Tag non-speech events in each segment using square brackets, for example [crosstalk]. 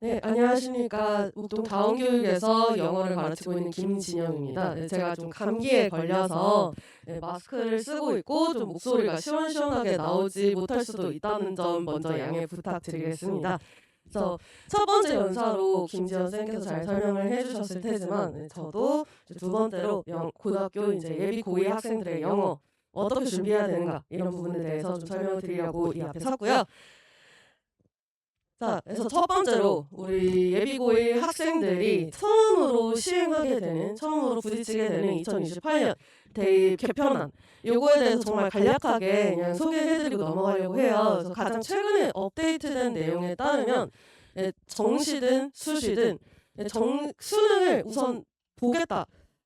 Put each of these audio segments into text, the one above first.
네, 안녕하십니까. 목동 다운교육에서 영어를 가르치고 있는 김진영입니다. 네, 제가 좀 감기에 걸려서 네, 마스크를 쓰고 있고 좀 목소리가 시원시원하게 나오지 못할 수도 있다는 점 먼저 양해 부탁드리겠습니다. 그래서 첫 번째 연사로 김지현 쌤께서 잘 설명을 해주셨을 테지만 네, 저도 두 번째로 영- 고등학교 이제 예비 고2 학생들의 영어 어떻게 준비해야 되는가 이런 부분에 대해서 좀 설명을 드리려고 이 앞에 섰고요. 자, 그래서 첫 번째로 우리 예비고일 학생들이 처음으로 시행하게 되는, 처음으로 부딪히게 되는 2028년 대입 개편안 요거에 대해서 정말 간략하게 그냥 소개해드리고 넘어가려고 해요. 그래서 가장 최근에 업데이트된 내용에 따르면 예, 정시든 수시든 예, 정 수능을 우선 보겠다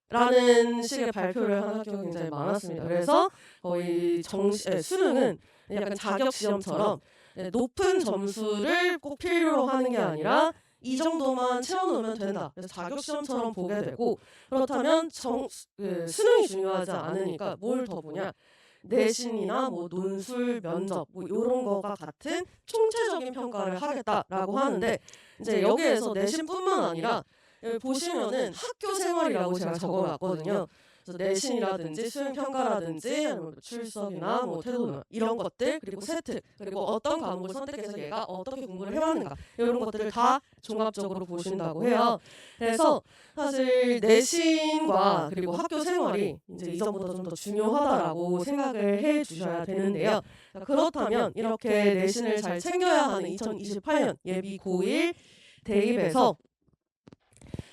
라는 식의 발표를 한 학교가 굉장히 많았습니다. 그래서 거의 정시 예, 수능은 약간 자격 시험처럼 네, 높은 점수를 꼭 필요로 하는 게 아니라 이 정도만 채워놓으면 된다. 그래서 자격 시험처럼 보게 되고 그렇다면 정 그, 수능이 중요하지 않으니까 뭘 더 보냐? 내신이나 뭐 논술, 면접 뭐 이런 거가 같은 총체적인 평가를 하겠다라고 하는데 이제 여기에서 내신뿐만 아니라 보시면은 학교 생활이라고 제가 적어놨거든요. 그래서 내신이라든지 수행 평가라든지 아니면 뭐 출석이나 뭐 태도나 이런 것들 그리고 세트 그리고 어떤 과목을 선택해서 얘가 어떻게 공부를 해왔는가 이런 것들을 다 종합적으로 보신다고 해요. 그래서 사실 내신과 그리고 학교 생활이 이제 이전보다 좀 더 중요하다라고 생각을 해 주셔야 되는데요. 자, 그렇다면 이렇게 내신을 잘 챙겨야 하는 2028년 예비 고1 대입에서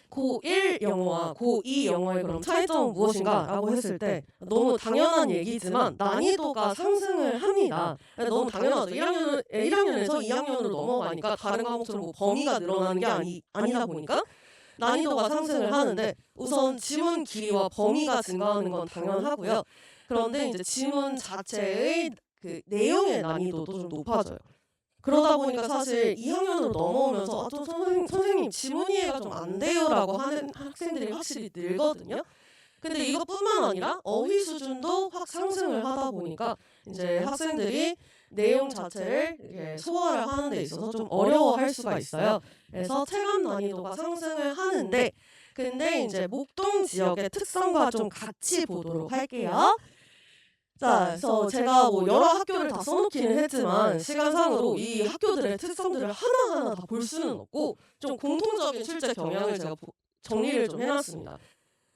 고1 영어와 고2 영어의 그럼 차이점은 무엇인가라고 했을 때 너무 당연한 얘기지만 난이도가 상승을 합니다. 너무 당연하죠. 1학년 1학년에서 2학년으로 넘어가니까 다른 과목처럼 뭐 범위가 늘어나는 게 아니 아니다 보니까 난이도가 상승을 하는데 우선 지문 길이와 범위가 증가하는 건 당연하고요. 그런데 이제 지문 자체의 그 내용의 난이도도 좀 높아져요. 그러다 보니까 사실 2학년으로 넘어오면서 아, 좀 선생님, 선생님 지문 이해가 좀 안 돼요라고 하는 학생들이 확실히 늘거든요. 근데 이것뿐만 아니라 어휘 수준도 확 상승을 하다 보니까 이제 학생들이 내용 자체를 이렇게 소화를 하는 데 있어서 좀 어려워할 수가 있어요. 그래서 체감 난이도가 상승을 하는데 근데 이제 목동 지역의 특성과 좀 같이 보도록 할게요. 자, 그래서 제가 뭐 여러 학교를 다 써놓기는 했지만 시간상으로 이 학교들의 특성들을 하나하나 다 볼 수는 없고 좀 공통적인 실제 경향을 제가 보- 정리를 좀 해놨습니다.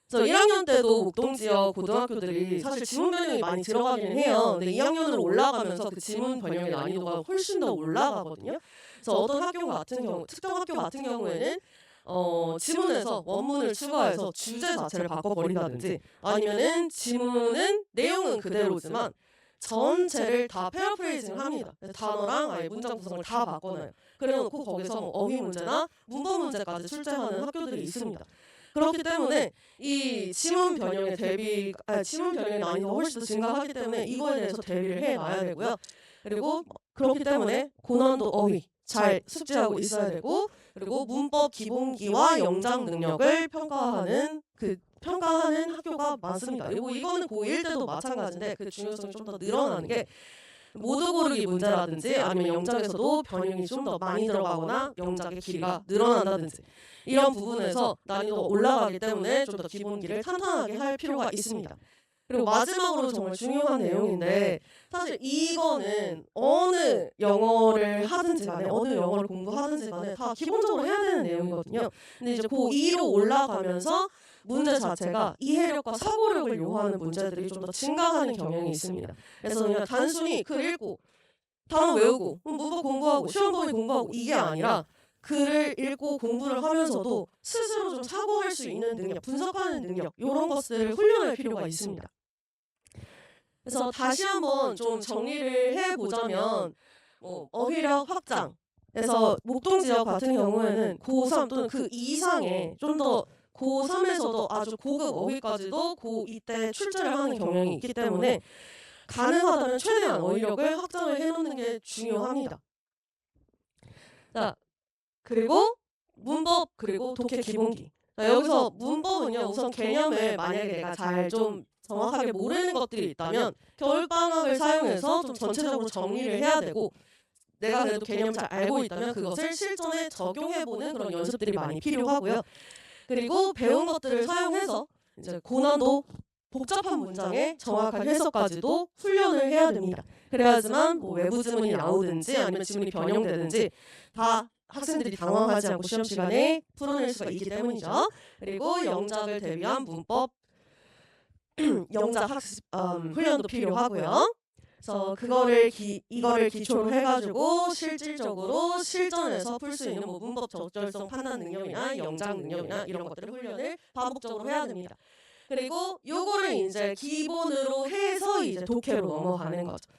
그래서 1학년 때도 목동 지역 고등학교들이 사실 지문 변형이 많이 들어가기는 해요. 근데 2학년으로 올라가면서 그 지문 변형의 난이도가 훨씬 더 올라가거든요. 그래서 어떤 학교 같은 경우, 특정 학교 같은 경우에는 어, 지문에서 원문을 추가해서 주제 자체를 바꿔버린다든지 아니면은 지문은 내용은 그대로지만 전체를 다 페어프레이징을 합니다. 단어랑 아예 문장 구성을 다 바꿔놔요. 그래놓고 거기서 뭐 어휘 문제나 문법 문제까지 출제하는 학교들이 있습니다. 그렇기 때문에 이 지문 변형의 대비, 아, 지문 변형의 난이도가 훨씬 더 증가하기 때문에 이거에 대해서 대비를 해놔야 되고요. 그리고 그렇기 때문에 고난도 어휘 잘 숙지하고 있어야 되고 그리고 문법 기본기와 영장 능력을 평가하는 그 평가하는 학교가 많습니다. 그리고 이거는 고1 때도 마찬가지인데 그 중요성이 좀 더 늘어나는 게 모두 고르기 문제라든지 아니면 영장에서도 변형이 좀 더 많이 들어가거나 영장의 길이가 늘어난다든지 이런 부분에서 난이도가 올라가기 때문에 좀 더 기본기를 탄탄하게 할 필요가 있습니다. 그리고 마지막으로 정말 중요한 내용인데 사실 이거는 어느 영어를 하든지 간에 어느 영어를 공부하든지 간에 다 기본적으로 해야 되는 내용이거든요. 근데 이제 고2로 올라가면서 문제 자체가 이해력과 사고력을 요하는 문제들이 좀 더 증가하는 경향이 있습니다. 그래서 그냥 단순히 글 읽고 단어 외우고 문법 공부하고 시험 범위 공부하고 이게 아니라 글을 읽고 공부를 하면서도 스스로 좀 사고할 수 있는 능력, 분석하는 능력 이런 것들을 훈련할 필요가 있습니다. 그래서 다시 한번 좀 정리를 해보자면 뭐 어휘력 확장 그래서 목동 지역 같은 경우에는 고3 또는 그 이상의 좀 더 고3에서도 아주 고급 어휘까지도 고2 때 출제를 하는 경향이 있기 때문에 가능하다면 최대한 어휘력을 확장을 해놓는 게 중요합니다. 자, 그리고 문법 그리고 독해 기본기. 자, 여기서 문법은요 우선 개념을 만약에 내가 잘 좀 정확하게 모르는 것들이 있다면 겨울방학을 사용해서 좀 전체적으로 정리를 해야 되고 내가 그래도 개념 잘 알고 있다면 그것을 실전에 적용해보는 그런 연습들이 많이 필요하고요. 그리고 배운 것들을 사용해서 이제 고난도 복잡한 문장의 정확한 해석까지도 훈련을 해야 됩니다. 그래야지만 뭐 외부 지문이 나오든지 아니면 지문이 변형되든지 다 학생들이 당황하지 않고 시험 시간에 풀어낼 수가 있기 때문이죠. 그리고 영작을 대비한 문법 [clears throat] [clears throat] 영작 학습 음, 훈련도 필요하고요. 그래서 그거를 기, 이거를 기초로 해가지고 실질적으로 실전에서 풀 수 있는 뭐 문법 적절성 판단 능력이나 영작 능력이나 이런 것들을 훈련을 반복적으로 해야 됩니다. 그리고 요거를 이제 기본으로 해서 이제 독해로 넘어가는 거죠.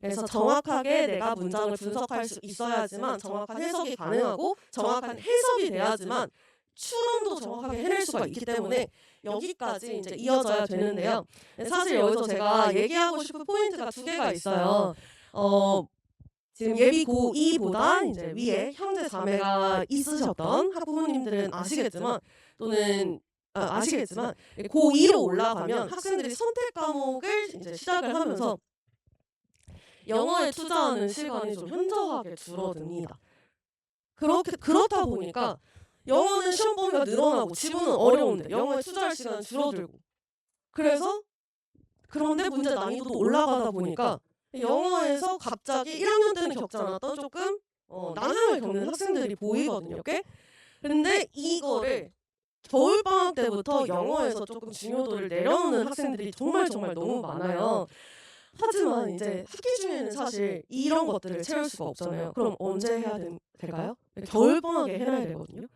그래서 정확하게 내가 문장을 분석할 수 있어야지만 정확한 해석이 가능하고 정확한 해석이 돼야지만 추론도 정확하게 해낼 수가 있기 때문에 여기까지 이제 이어져야 되는데요. 사실 여기서 제가 얘기하고 싶은 포인트가 두 개가 있어요. 어, 지금 예비 고2보다 이제 위에 형제 자매가 있으셨던 학부모님들은 아시겠지만 또는 아, 아시겠지만 고2로 올라가면 학생들이 선택 과목을 이제 시작을 하면서 영어에 투자하는 시간이 좀 현저하게 줄어듭니다. 그렇게 그렇다 보니까 영어는 시험 범위가 늘어나고 지문은 어려운데 영어에 투자할 시간은 줄어들고 그래서 그런데 문제 난이도도 올라가다 보니까 영어에서 갑자기 1학년 때는 겪지 않았던 조금 어, 난항을 겪는 학생들이 보이거든요. 꽤. 근데 이거를 겨울방학 때부터 영어에서 조금 중요도를 내려놓는 학생들이 정말 정말 너무 많아요. 하지만 이제 학기 중에는 사실 이런 것들을 채울 수가 없잖아요. 그럼 언제 해야 된- 될까요? 겨울방학에 해야 되거든요.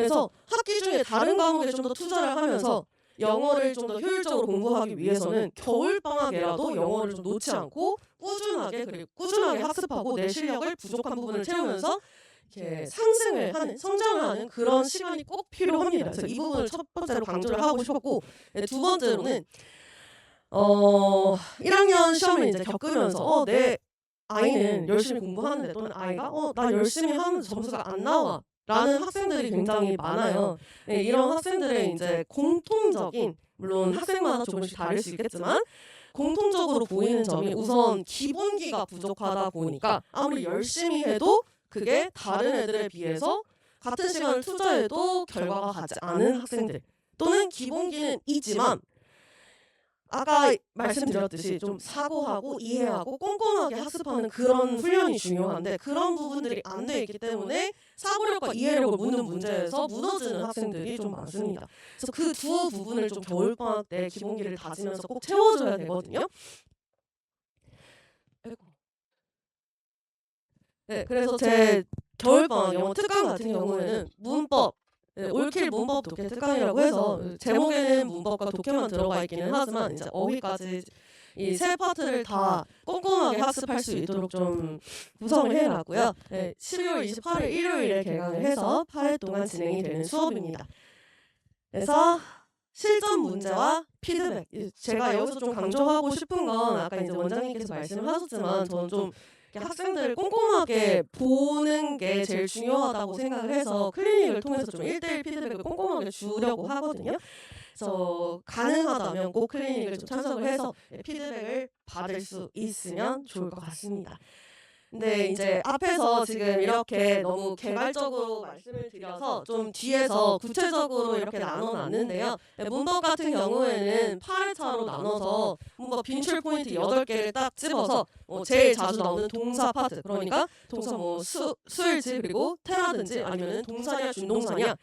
그래서 학기 중에 다른 과목에 좀 더 투자를 하면서 영어를 좀 더 효율적으로 공부하기 위해서는 겨울 방학에라도 영어를 좀 놓지 않고 꾸준하게 그리고 꾸준하게 학습하고 내 실력을 부족한 부분을 채우면서 이렇게 상승을 하는 성장을 하는 그런 시간이 꼭 필요합니다. 그래서 이 부분을 첫 번째로 강조를 하고 싶었고 네, 두 번째로는 어 1학년 시험을 이제 겪으면서 어, 내 아이는 열심히 공부하는데 또는 아이가 어 나 열심히 하는데 점수가 안 나와 라는 학생들이 굉장히 많아요. 네, 이런 학생들의 이제 공통적인 물론 학생마다 조금씩 다를 수 있겠지만 공통적으로 보이는 점이 우선 기본기가 부족하다 보니까 아무리 열심히 해도 그게 다른 애들에 비해서 같은 시간을 투자해도 결과가 같지 않은 학생들 또는 기본기는 있지만 아까 말씀드렸듯이 좀 사고하고 이해하고 꼼꼼하게 학습하는 그런 훈련이 중요한데 그런 부분들이 안 돼 있기 때문에 사고력과 이해력을 묻는 문제에서 무너지는 학생들이 좀 많습니다. 그래서 그 두 부분을 좀 겨울방학 때 기본기를 다지면서 꼭 채워줘야 되거든요. 네, 그래서 제 겨울방학 영어 특강 같은 경우에는 문법 네, 올킬 문법 독해 특강이라고 해서 제목에는 문법과 독해만 들어가 있기는 하지만 이제 어휘까지 이 세 파트를 다 꼼꼼하게 학습할 수 있도록 좀 구성을 해놨고요. 네, 12월 28일 일요일에 개강을 해서 8일 동안 진행이 되는 수업입니다. 그래서 실전 문제와 피드백. 이- 제가 여기서 좀 강조하고 싶은 건 아까 이제 원장님께서 말씀을 하셨지만 저는 좀 학생들을 꼼꼼하게 보는 게 제일 중요하다고 생각을 해서 클리닉을 통해서 좀 1대1 피드백을 꼼꼼하게 주려고 하거든요. 그래서 가능하다면 꼭 클리닉을 좀 참석을 해서 피드백을 받을 수 있으면 좋을 것 같습니다. 근데 이제 앞에서 지금 이렇게 너무 개괄적으로 말씀을 드려서 좀 뒤에서 구체적으로 이렇게 나눠 놨는데요. 네, 문법 같은 경우에는 8회차로 나눠서 문법 빈출 포인트 8개를 딱 집어서 뭐 제일 자주 나오는 동사 파트 그러니까 동사 뭐 수, 수일지 그리고 태라든지 아니면 동사냐 준동사냐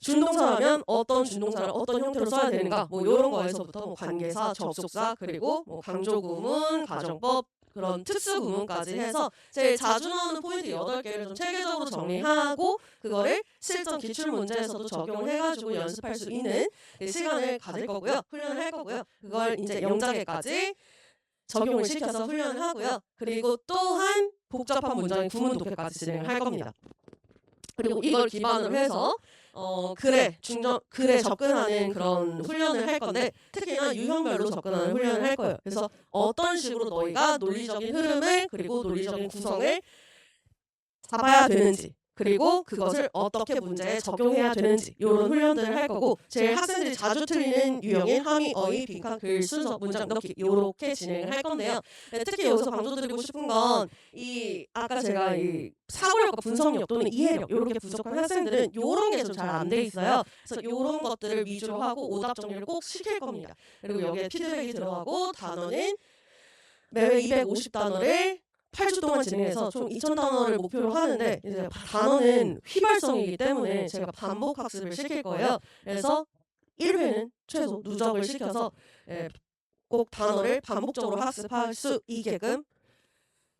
준동사라면 어떤 준동사를 어떤 형태로 써야 되는가 뭐 이런 거에서부터 뭐 관계사, 접속사 그리고 뭐 강조구문, 가정법 그런 특수 구문까지 해서 제일 자주 나오는 포인트 8개를 좀 체계적으로 정리하고 그거를 실전 기출 문제에서도 적용을 해가지고 연습할 수 있는 그 시간을 가질 거고요. 훈련을 할 거고요. 그걸 이제 영작에까지 적용을 시켜서 훈련을 하고요. 그리고 또한 복잡한 문장의 구문 독해까지 진행을 할 겁니다. 그리고 이걸 기반으로 해서 어 글에 중점 글에 접근하는 그런 훈련을 할 건데 특히나 유형별로 접근하는 훈련을 할 거예요. 그래서 어떤 식으로 너희가 논리적인 흐름을 그리고 논리적인 구성을 잡아야 되는지 그리고 그것을 어떻게 문제에 적용해야 되는지 이런 훈련들을 할 거고 제일 학생들이 자주 틀리는 유형인 함의, 어휘, 빈칸, 글, 순서, 문장 넣기 이렇게 진행을 할 건데요. 네, 특히 여기서 강조드리고 싶은 건 이 아까 제가 이 사고력과 분석력 또는 이해력 이렇게 부족한 학생들은 이런 게 좀 잘 안 돼 있어요. 그래서 이런 것들을 위주로 하고 오답 정리를 꼭 시킬 겁니다. 그리고 여기에 피드백이 들어가고 단어는 매회 250단어를 8주 동안 진행해서 총 2,000단어를 목표로 하는데 이제 단어는 휘발성이기 때문에 제가 반복 학습을 시킬 거예요. 그래서 1회는 최소 누적을 시켜서 예, 꼭 단어를 반복적으로 학습할 수 있게끔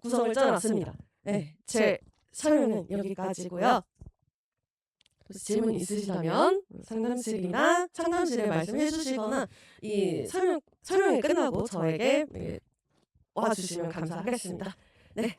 구성을 짜놨습니다. 네, 제 설명은 여기까지고요. 질문 있으시다면 상담실이나 상담실에 말씀해 주시거나 이 설명 설명이 끝나고 저에게 예, 와주시면 감사하겠습니다. 네,